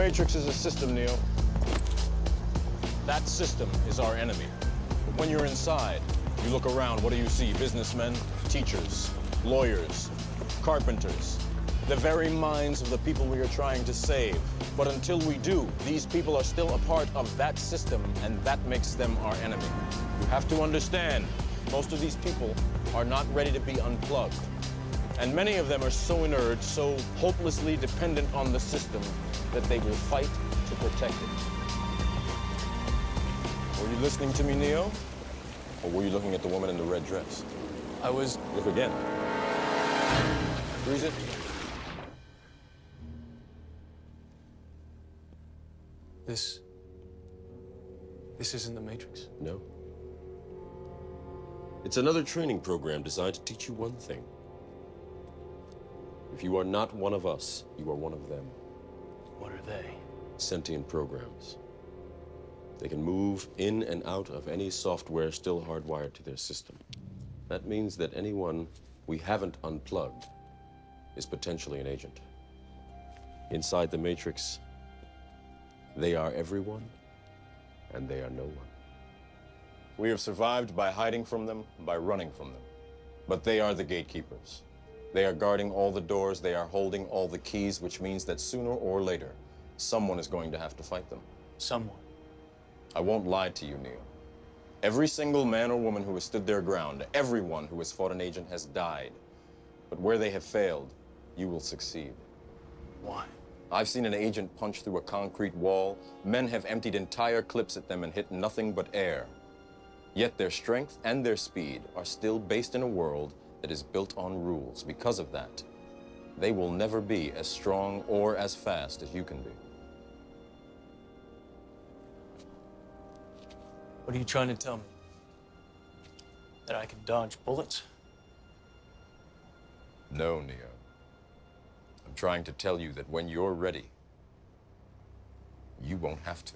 Matrix is a system, Neo. That system is our enemy. But when you're inside, you look around, what do you see? Businessmen, teachers, lawyers, carpenters, the very minds of the people we are trying to save. But until we do, these people are still a part of that system, and that makes them our enemy. You have to understand, most of these people are not ready to be unplugged. And many of them are so inert, so hopelessly dependent on the system, that they will fight to protect it. Were you listening to me, Neo? Or were you looking at the woman in the red dress? I was. Look again. Freeze it. This. This isn't the Matrix. No. It's another training program designed to teach you one thing. If you are not one of us, you are one of them. What are they? Sentient programs. They can move in and out of any software still hardwired to their system. That means that anyone we haven't unplugged is potentially an agent. Inside the Matrix, they are everyone, and they are no one. We have survived by hiding from them, by running from them. But they are the gatekeepers. They are guarding all the doors, they are holding all the keys, which means that sooner or later, someone is going to have to fight them. Someone. I won't lie to you, Neil. Every single man or woman who has stood their ground, everyone who has fought an agent has died. But where they have failed, you will succeed. Why? I've seen an agent punch through a concrete wall. Men have emptied entire clips at them and hit nothing but air. Yet their strength and their speed are still based in a world that is built on rules. Because of that, they will never be as strong or as fast as you can be. What are you trying to tell me? That I can dodge bullets? No, Neo. I'm trying to tell you that when you're ready, you won't have to.